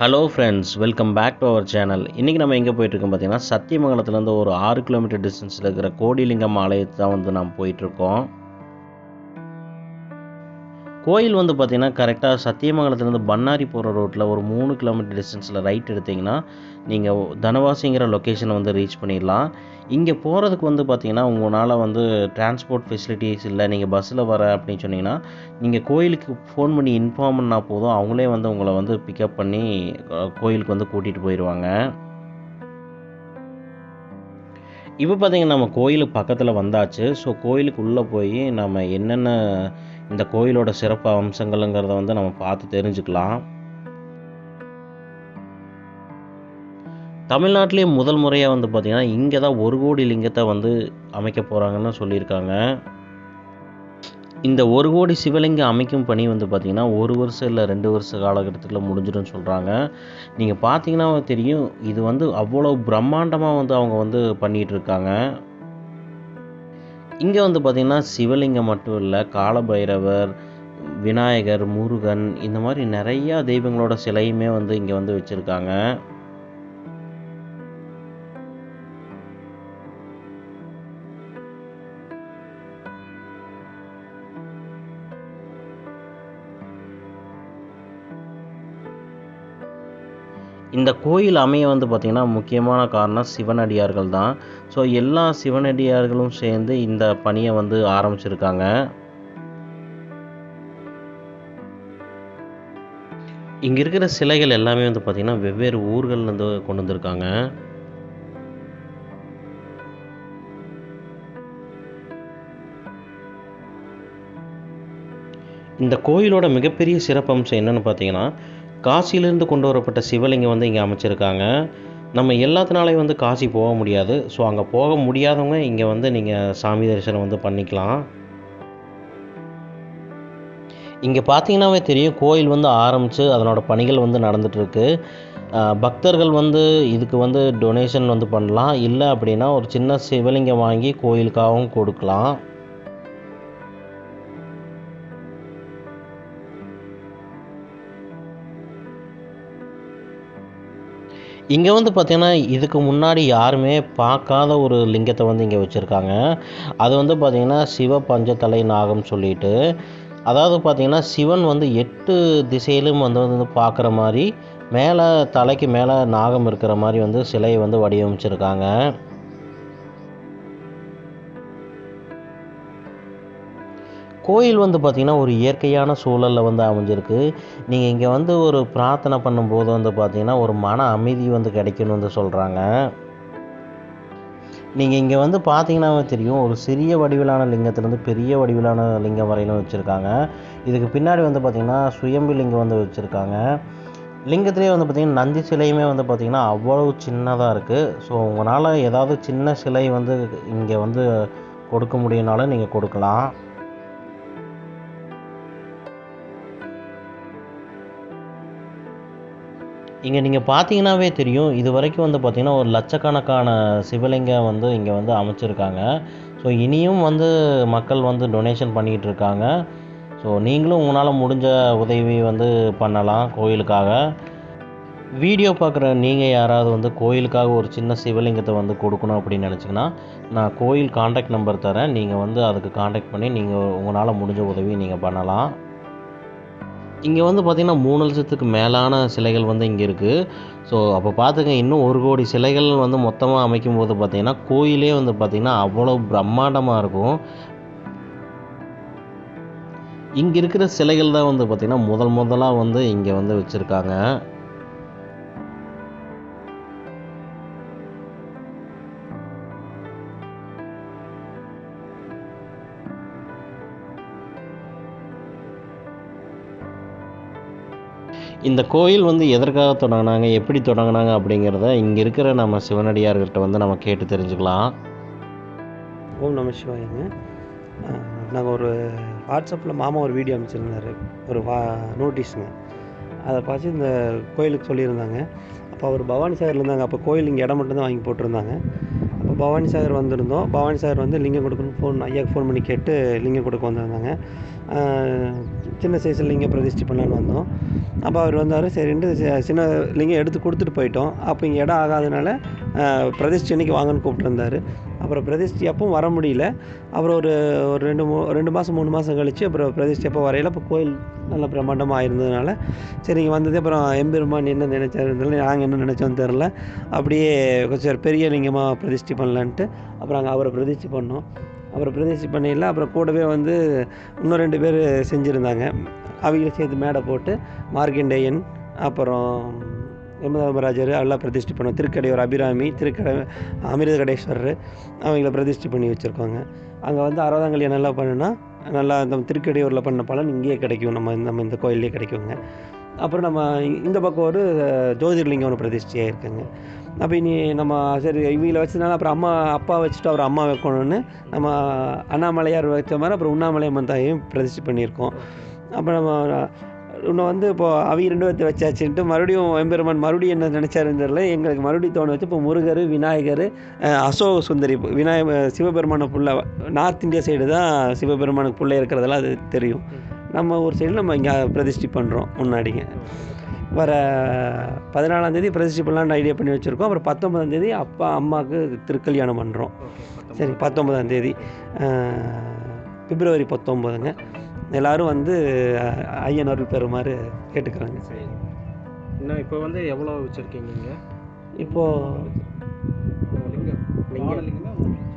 Hello friends welcome back to our channel இன்றைக்கி நம்ம எங்கே போயிட்டுருக்கோம் பார்த்தீங்கன்னா சத்தியமங்கலத்துலேருந்து ஒரு ஆறு கிலோமீட்டர் டிஸ்டன்ஸில் இருக்கிற கோடிலிங்கம் ஆலயத்தை தான் வந்து நாம் போயிட்டுருக்கோம். கோயில் வந்து பார்த்திங்கன்னா கரெக்டாக சத்தியமங்கலத்துலேருந்து பண்ணாரி போகிற ரோட்டில் ஒரு மூணு கிலோமீட்டர் டிஸ்டன்ஸில் ரைட் எடுத்திங்கன்னா நீங்கள் தனவாசிங்கிற லொக்கேஷனை வந்து ரீச் பண்ணிடலாம். இங்கே போகிறதுக்கு வந்து பார்த்திங்கன்னா உங்களால் வந்து டிரான்ஸ்போர்ட் ஃபெசிலிட்டிஸ் இல்லை நீங்கள் பஸ்ஸில் வர அப்படின்னு சொன்னீங்கன்னா நீங்கள் கோயிலுக்கு ஃபோன் பண்ணி இன்ஃபார்ம் பண்ணால் போதும். அவங்களே வந்து உங்களை வந்து பிக்கப் பண்ணி கோயிலுக்கு வந்து கூட்டிகிட்டு போயிடுவாங்க இப்போ பார்த்திங்கன்னா நம்ம கோயிலுக்கு பக்கத்தில் வந்தாச்சு. ஸோ கோயிலுக்கு உள்ளே போய் நம்ம என்னென்ன இந்த கோயிலோட சிறப்பு அம்சங்கள்ங்கிறத வந்து நம்ம பார்த்து தெரிஞ்சுக்கலாம். தமிழ்நாட்டிலே முதல் முறையாக வந்து பார்த்திங்கன்னா இங்கே தான் ஒரு கோடி லிங்கத்தை வந்து அமைக்க போகிறாங்கன்னு சொல்லியிருக்காங்க. இந்த ஒரு கோடி சிவலிங்கம் அமைக்கும் பணி வந்து பார்த்திங்கன்னா ஒரு வருஷம் இல்லை ரெண்டு வருஷ காலகட்டத்தில் முடிஞ்சிடும் சொல்கிறாங்க நீங்கள் பார்த்தீங்கன்னா தெரியும் இது வந்து அவ்வளோ பிரம்மாண்டமாக வந்து அவங்க வந்து பண்ணிகிட்டு இருக்காங்க இங்கே வந்து பார்த்திங்கன்னா சிவலிங்கம் மட்டும் இல்லை காலபைரவர் விநாயகர் முருகன் இந்த மாதிரி நிறையா தெய்வங்களோட சிலையுமே வந்து இங்கே வந்து வச்சுருக்காங்க. இந்த கோயில் அமைய வந்து பார்த்திங்கன்னா முக்கியமான காரணம் சிவனடியார்கள் தான். ஸோ எல்லா சிவனடியார்களும் சேர்ந்து இந்த பணியை வந்து ஆரம்பிச்சிருக்காங்க. இங்கே இருக்கிற சிலைகள் எல்லாமே வந்து பார்த்திங்கன்னா வெவ்வேறு ஊர்கள்லேருந்து கொண்டு வந்திருக்காங்க. இந்த கோயிலோட மிகப்பெரிய சிறப்பம்சம் என்னென்னு பார்த்தீங்கன்னா காசியிலேருந்து கொண்டு வரப்பட்ட சிவலிங்கம் வந்து இங்கே அமைச்சிருக்காங்க. நம்ம எல்லாத்தினாலையும் வந்து காசி போக முடியாது. ஸோ அங்கே போக முடியாதவங்க இங்கே வந்து நீங்கள் சாமி தரிசனம் வந்து பண்ணிக்கலாம். இங்கே பார்த்தீங்கன்னாவே தெரியும் கோயில் வந்து ஆரம்பித்து அதனோட பணிகள் வந்து நடந்துகிட்ருக்கு பக்தர்கள் வந்து இதுக்கு வந்து டொனேஷன் வந்து பண்ணலாம். இல்லை அப்படின்னா ஒரு சின்ன சிவலிங்கம் வாங்கி கோயிலுக்காகவும் கொடுக்கலாம். இங்கே வந்து பார்த்திங்கன்னா இதுக்கு முன்னாடி யாருமே பார்க்காத ஒரு லிங்கத்தை வந்து இங்கே வச்சுருக்காங்க. அது வந்து பார்த்திங்கன்னா சிவ பஞ்சத்தலை நாகம் சொல்லிட்டு அதாவது பார்த்திங்கன்னா சிவன் வந்து எட்டு திசையிலும் வந்து வந்து பார்க்குற மாதிரி மேலே தலைக்கு மேலே நாகம் இருக்கிற மாதிரி வந்து சிலையை வந்து வடிவமைச்சிருக்காங்க. கோயில் வந்து பார்த்திங்கன்னா ஒரு இயற்கையான சூழலில் வந்து அமைஞ்சிருக்கு. நீங்கள் இங்கே வந்து ஒரு பிரார்த்தனை பண்ணும்போது வந்து பார்த்திங்கன்னா ஒரு மன அமைதி வந்து கிடைக்கும்னு வந்து சொல்கிறாங்க நீங்கள் இங்கே வந்து பார்த்தீங்கன்னா தெரியும் ஒரு சிறிய வடிவிலான லிங்கத்துலேருந்து பெரிய வடிவிலான லிங்கம் வரையிலும் வச்சுருக்காங்க. இதுக்கு பின்னாடி வந்து பார்த்திங்கன்னா சுயம்பு லிங்கம் வந்து வச்சுருக்காங்க. லிங்கத்திலே வந்து பார்த்திங்கன்னா நந்தி சிலையுமே வந்து பார்த்திங்கன்னா அவ்வளவு சின்னதாக இருக்குது ஸோ உங்களால் ஏதாவது சின்ன சிலை வந்து இங்கே வந்து கொடுக்க முடியும்னாலும் நீங்கள் கொடுக்கலாம். இங்கே நீங்கள் பார்த்தீங்கன்னாவே தெரியும் இது வரைக்கும் வந்து பார்த்திங்கன்னா ஒரு லட்சக்கணக்கான சிவலிங்கம் வந்து இங்கே வந்து அமைச்சிருக்காங்க. ஸோ இனியும் வந்து மக்கள் வந்து டொனேஷன் பண்ணிகிட்டு இருக்காங்க ஸோ நீங்களும் உங்களால் முடிஞ்ச உதவி வந்து பண்ணலாம் கோயிலுக்காக. வீடியோ பார்க்குற நீங்கள் யாராவது வந்து கோயிலுக்காக ஒரு சின்ன சிவலிங்கத்தை வந்து கொடுக்கணும் அப்படின்னு நினச்சிங்கன்னா நான் கோயில் காண்டாக்ட் நம்பர் தரேன். நீங்கள் வந்து அதுக்கு காண்டாக்ட் பண்ணி நீங்கள் உங்களால் முடிஞ்ச உதவி நீங்கள் பண்ணலாம். இங்கே வந்து பார்த்திங்கன்னா மூணு லட்சத்துக்கு மேலான சிலைகள் வந்து இங்கே இருக்குது ஸோ அப்போ பார்த்துங்க இன்னும் ஒரு கோடி சிலைகள் வந்து மொத்தமாக அமைக்கும் போது பார்த்திங்கன்னா கோயிலே வந்து பார்த்திங்கன்னா அவ்வளோ பிரம்மாண்டமாக இருக்கும். இங்கே இருக்கிற சிலைகள் தான் வந்து பார்த்திங்கன்னா முதல் முதலாக வந்து இங்கே வந்து வச்சுருக்காங்க. இந்த கோயில் வந்து எதற்காக தொடங்கினாங்க எப்படி தொடங்கினாங்க அப்படிங்கிறத இங்கே இருக்கிற நம்ம சிவனடியார்கிட்ட வந்து நம்ம கேட்டு தெரிஞ்சுக்கலாம். ஓம் நம சிவாயங்க. நாங்கள் ஒரு வாட்ஸ்அப்பில் மாமா ஒரு வீடியோ அமைச்சிருந்தாரு. ஒரு வா நோட்டீஸுங்க. அதை பார்த்து இந்த கோயிலுக்கு சொல்லியிருந்தாங்க. அப்போ அவர் பவானி சாகரில் இருந்தாங்க. அப்போ கோயில் இங்கே இடம் மட்டும்தான் வாங்கி போட்டிருந்தாங்க. அப்போ பவானி சாகர் வந்திருந்தோம். பவானி சாகர் வந்து லிங்கம் கொடுக்குன்னு ஃபோன் ஐயாவுக்கு ஃபோன் பண்ணி கேட்டு லிங்கம் கொடுக்க வந்திருந்தாங்க. சின்ன சைஸில் லிங்கம் பிரதிஷ்டை பண்ணலான்னு வந்தோம். அப்போ அவர் வந்தார் சரின்ட்டு சி- சின்ன லிங்கம் எடுத்து கொடுத்துட்டு போயிட்டோம். அப்போ இங்கே இடம் ஆகாதனால பிரதிஷ்டி பிரதிஷ்டை வாங்கன்னு கூப்பிட்ருந்தாரு அப்புறம் பிரதிஷ்டை அப்பவும் வர முடியல. அப்புறம் ஒரு ஒரு ரெண்டு மூ ரெண்டு மாதம் மூணு மாதம் கழிச்சு அப்புறம் பிரதிஷ்டை அப்போ வரையில இப்போ கோயில் நல்ல பிரம்மாண்டமாக இருந்ததுனால சரி இங்கே வந்ததே அப்புறம் எம்பெருமான் என்ன நினைச்சாரு நாங்கள் என்ன நினச்சோன்னு தெரில அப்படியே கொஞ்சம் பெரிய லிங்கமாக பிரதிஷ்டை பண்ணலான்ட்டு அப்புறம் அங்கே அவரை பிரதிஷ்டை பண்ணோம். அப்புறம் பிரதிஷ்டை பண்ணிடல அப்புறம் கூடவே வந்து இன்னும் ரெண்டு பேர் செஞ்சுருந்தாங்க. அவங்கள சேர்த்து மேடை போட்டு மார்க்கண்டேயன் அப்புறம் யமதர்மராஜர் எல்லாம் பிரதிஷ்டை பண்ணோம் திருக்கடையூர் அபிராமி திருக்கடை அமிர்த கடேஸ்வரர் அவங்கள பிரதிஷ்டை பண்ணி வச்சுருக்காங்க. அங்கே வந்து அறுபதாம் கல்யாணம் நல்லா பண்ணுன்னா நல்லா அந்த திருக்கடையூரில் பண்ண பலன் இங்கேயே கிடைக்கும். நம்ம நம்ம இந்த கோயிலே கிடைக்குங்க. அப்புறம் நம்ம இந்த பக்கம் ஒரு ஜோதிர்லிங்கம் ஒன்று பிரதிஷ்டையாக இருக்குங்க. அப்போ இனி நம்ம சரி இவங்கள வச்சதுனால அப்புறம் அம்மா அப்பா வச்சுட்டு அவர் அம்மா வைக்கணும்னு நம்ம அண்ணாமலையார் வச்ச மாதிரி அப்புறம் உண்ணாமலை தாயும் பிரதிஷ்டை பண்ணியிருக்கோம். அப்புறம் நம்ம இன்னும் வந்து இப்போ அவங்க ரெண்டு பேர்த்த வச்சாச்சுன்ட்டு மறுபடியும் எம்பெருமான் மறுபடியும் என்ன நினச்சாருன்னு தெரியல. எங்களுக்கு மறுபடியும் தோண வச்சு இப்போ முருகர் விநாயகர் அசோக சுந்தரி விநாயக சிவபெருமான புள்ள நார்த் இந்தியா சைடு தான் சிவபெருமானுக்கு புள்ள இருக்கிறதெல்லாம் அது தெரியும். நம்ம ஒரு சைடு நம்ம இங்கே பிரதிஷ்டை பண்ணுறோம் முன்னாடிங்க. வர பதினாலாம் தேதி பிரதிஷ்டை பண்ணலான்னு ஐடியா பண்ணி வச்சுருக்கோம். அப்புறம் பத்தொன்பதாம் தேதி அப்பா அம்மாவுக்கு திருக்கல்யாணம் பண்ணுறோம் சரி பத்தொன்பதாம் தேதி. அஹ், பிப்ரவரி பத்தொம்போதுங்க எல்லாரும் வந்து ஐயன் அருள் பெறுமாறு கேட்டுக்கிறாங்க. சரி. இன்னும் இப்போ வந்து எவ்வளோ வச்சுருக்கீங்க நீங்கள் இப்போது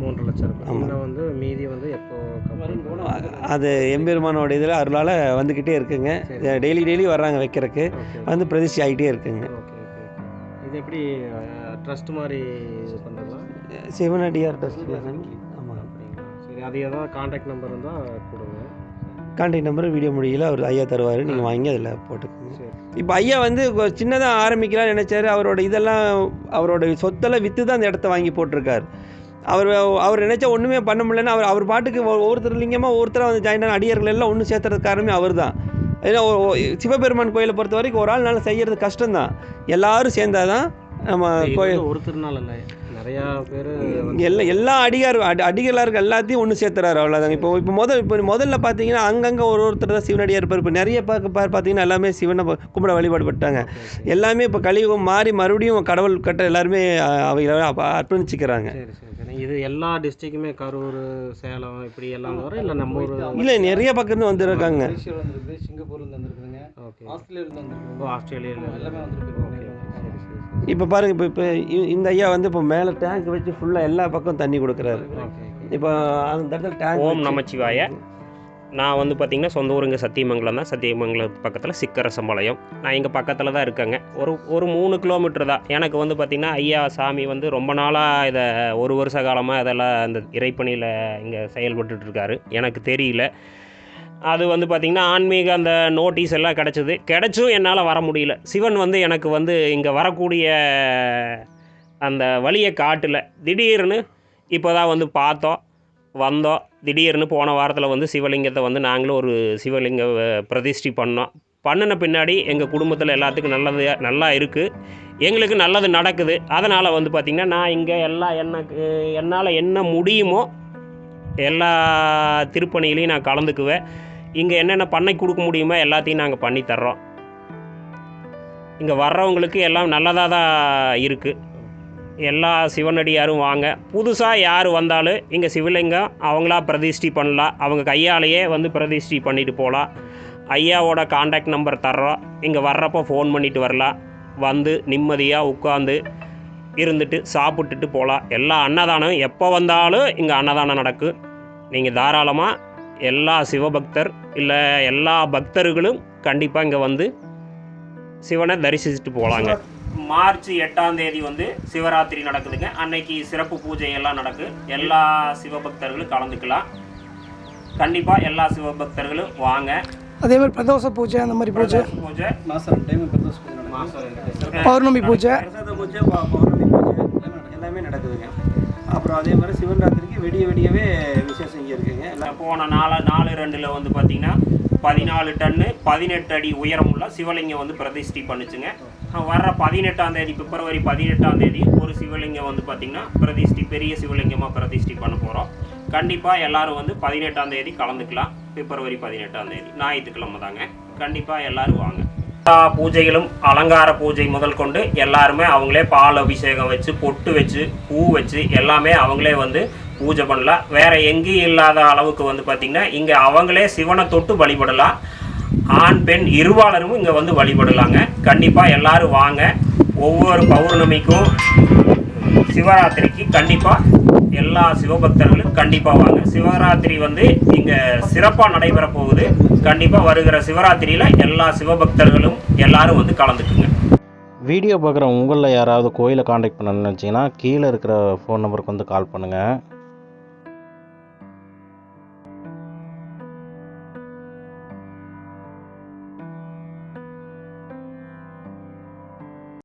மூன்று லட்சம். இன்னும் வந்து மீதி வந்து எப்போ? அது எம்பெருமானோட இதில் அருளால் வந்துக்கிட்டே இருக்குங்க. டெய்லி டெய்லி வர்றாங்க வைக்கிறதுக்கு. வந்து பிரதிஷ்டை ஆகிட்டே இருக்குங்க. Okay okay. இது எப்படி ட்ரஸ்ட் மாதிரி இது பண்ணுறதுலாம் சிவனடியார் ட்ரஸ்ட் ஆமாம் அப்படிங்களா? சரி அது ஏதாவது காண்டாக்ட் நம்பர் இருந்தால் கொடுங்க. கான்டாக்ட் நம்பர் வீடியோ முடியல அவர் ஐயா தருவார். நீங்கள் வாங்கி அதில் போட்டுக்கோங்க. இப்போ ஐயா வந்து சின்னதாக ஆரம்பிக்கலாம்னு நினச்சாரு. அவரோட இதெல்லாம் அவரோட சொத்தெல்லாம் விற்று தான் அந்த இடத்த வாங்கி போட்டிருக்காரு. அவர் அவர் நினச்சா ஒன்றுமே பண்ண முடியலன்னா அவர் அவர் பாட்டுக்கு ஒவ்வொருத்தர் லிங்கமாக ஒவ்வொருத்தராக வந்து ஜாயின் அடியார்கள் எல்லாம் ஒன்று சேர்த்துறது காரணமே அவர் தான் ஏன்னா சிவபெருமான் கோயிலை பொறுத்த வரைக்கும் ஒரு ஆள்னால செய்கிறது கஷ்டம்தான். எல்லாரும் சேர்ந்தாதான் நம்ம கோயில் வந்து ஒருத்தர்னால இல்லை. நிறையா பேர் எல்லா எல்லா அடிகார் அடி அடிகளாருக்கு எல்லாத்தையும் ஒன்று சேர்த்துறாரு அவ்வளோதாங்க இப்போ இப்போ முதல் இப்போ முதல்ல பார்த்தீங்கன்னா அங்கங்கே ஒரு ஒருத்தர் தான் சிவனடியார் இருப்பார். இப்போ நிறைய பார்க்க பா- பார்த்தீங்கன்னா எல்லாமே சிவனை கும்பிட வழிபாடு பட்டாங்க எல்லாமே இப்போ கலியுகம் மாறி மறுபடியும் கடவுள் கட்ட எல்லாருமே அவங்கள அர்ப்பணிச்சுக்கிறாங்க. சரி சரி சரி. இது எல்லா டிஸ்ட்ரிக்குமே கரூர் சேலம் இப்படி எல்லாம் வரும்? இல்லை நம்ம ஊர் இல்லை நிறைய பக்கத்துலேருந்து வந்துருக்காங்க. வந்திருக்கு சிங்கப்பூர்லேருந்து வந்திருக்குதுங்க. ஓ ஆஸ்திரேலியாவில் எல்லாமே ஓகே வந்திருக்கு. இப்போ பாருங்க இப்போ இப்போ இந்த ஐயா வந்து இப்போ மேலே டேங்க் வச்சு ஃபுல்லாக எல்லா பக்கம் தண்ணி கொடுக்குறாரு. இப்போ அந்த இடத்துல டேங்க் ஓம் நமச்சிவாய. நான் வந்து பார்த்திங்கன்னா சொந்த ஊருங்க சத்தியமங்கலம் தான். சத்தியமங்கலம் பக்கத்தில் சிக்கரசம்பாளையம். நான் இங்கே பக்கத்தில் தான் இருக்கேங்க. ஒரு ஒரு மூணு கிலோமீட்டர் தான். எனக்கு வந்து பார்த்திங்கன்னா ஐயா சாமி வந்து ரொம்ப நாளாக இதை ஒரு வருஷ காலமாக இதெல்லாம் இந்த இறைப்பணியில் இங்கே செயல்பட்டுட்டு இருக்காரு. எனக்கு தெரியல. அது வந்து பார்த்திங்கன்னா ஆன்மீக அந்த நோட்டீஸ் எல்லாம் கிடச்சிது. கிடச்சும் என்னால் வர முடியல. சிவன் வந்து எனக்கு வந்து இங்கே வரக்கூடிய அந்த வழியை காட்டல. திடீர்னு இப்போ தான் வந்து பார்த்தோம் வந்தோம். திடீர்னு போன வாரத்தில் வந்து சிவலிங்கத்தை வந்து நாங்களும் ஒரு சிவலிங்க பிரதிஷ்டி பண்ணோம். பண்ணின பின்னாடி எங்கள் குடும்பத்தில் எல்லாத்துக்கும் நல்லது நல்லா இருக்குது எங்களுக்கு நல்லது நடக்குது. அதனால் வந்து பார்த்திங்கன்னா நான் இங்கே எல்லா எனக்கு என்னால் என்ன முடியுமோ எல்லா திருப்பணிகளையும் நான் கலந்துக்குவேன். இங்கே என்னென்ன பண்ணை கொடுக்க முடியுமோ எல்லாத்தையும் நாங்கள் பண்ணி தர்றோம். இங்கே வர்றவங்களுக்கு எல்லாம் நல்லதாக தான் இருக்குது எல்லா சிவனடியாரும் வாங்க. புதுசாக யார் வந்தாலும் இங்கே சிவலிங்கம் அவங்களா பிரதிஷ்டி பண்ணலாம். அவங்க கையாலேயே வந்து பிரதிஷ்டி பண்ணிட்டு போகலாம் ஐயாவோட காண்டாக்ட் நம்பர் தர்றோம். இங்கே வர்றப்போ ஃபோன் பண்ணிட்டு வரலாம். வந்து நிம்மதியாக உட்காந்து இருந்துட்டு சாப்பிட்டுட்டு போகலாம் எல்லா அன்னதானம் எப்போ வந்தாலும் இங்கே அன்னதானம் நடக்கும். நீங்கள் தாராளமாக எல்லா சிவபக்தர் இல்லை எல்லா பக்தர்களும் கண்டிப்பாக இங்கே வந்து சிவனை தரிசிச்சுட்டு போகலாங்க மார்ச் எட்டாம் தேதி வந்து சிவராத்திரி நடக்குதுங்க. அன்னைக்கு சிறப்பு பூஜை எல்லாம் நடக்கு. எல்லா சிவபக்தர்களும் கலந்துக்கலாம். கண்டிப்பாக எல்லா சிவபக்தர்களும் வாங்க. அதே மாதிரி பிரதோஷ பூஜை அந்த மாதிரி பூஜை. பிரதோஷ பூஜை. மாதம் ரெண்டு டைம் பிரதோஷ் பூஜை மாதம் பௌர்ணமி பூஜை. பிரசாத பூஜை பௌர்ணமி பூஜை எல்லாமே நடக்குதுங்க. அப்புறம் அதே மாதிரி சிவன் விடிய விடியவே வெடியவே விசேஷம் இங்கே இருக்குங்க. எல்லாம் போன நாலு நாலு ரெண்டில் வந்து பார்த்தீங்கன்னா பதினாலு டன்னு பதினெட்டு அடி உயரமுள்ள சிவலிங்கம் வந்து பிரதிஷ்டி பண்ணுச்சுங்க. வர்ற பதினெட்டாம் தேதி பிப்ரவரி பதினெட்டாம் தேதி ஒரு சிவலிங்கம் வந்து பார்த்தீங்கன்னா பிரதிஷ்டி பெரிய சிவலிங்கமாக பிரதிஷ்டி பண்ண போகிறோம் கண்டிப்பாக எல்லாரும் வந்து பதினெட்டாம் தேதி கலந்துக்கலாம். பிப்ரவரி பதினெட்டாம் தேதி ஞாயிற்றுக்கிழமை தாங்க. கண்டிப்பாக எல்லாரும் வாங்க. எல்லா பூஜைகளும் அலங்கார பூஜை முதல் கொண்டு எல்லாருமே அவங்களே பால் அபிஷேகம் வச்சு பொட்டு வச்சு பூ வச்சு எல்லாமே அவங்களே வந்து பூஜை பண்ணலாம். வேறு எங்கேயும் இல்லாத அளவுக்கு வந்து பார்த்திங்கன்னா இங்கே அவங்களே சிவனை தொட்டு வழிபடலாம். ஆண் பெண் இருவாளரும் இங்கே வந்து வழிபடலாங்க. கண்டிப்பாக எல்லாரும் வாங்க. ஒவ்வொரு பௌர்ணமிக்கும் சிவராத்திரிக்கு கண்டிப்பாக எல்லா சிவபக்தர்களும் கண்டிப்பாக வாங்க. சிவராத்திரி வந்து இங்கே சிறப்பாக நடைபெற போகுது. கண்டிப்பாக வருகிற சிவராத்திரியில் எல்லா சிவபக்தர்களும் எல்லாரும் வந்து கலந்துக்குங்க. வீடியோ பார்க்குற உங்களில் யாராவது கோயிலை காண்டாக்ட் பண்ணணும்னு நினச்சிங்கன்னா கீழே இருக்கிற ஃபோன் நம்பருக்கு வந்து கால் பண்ணுங்கள்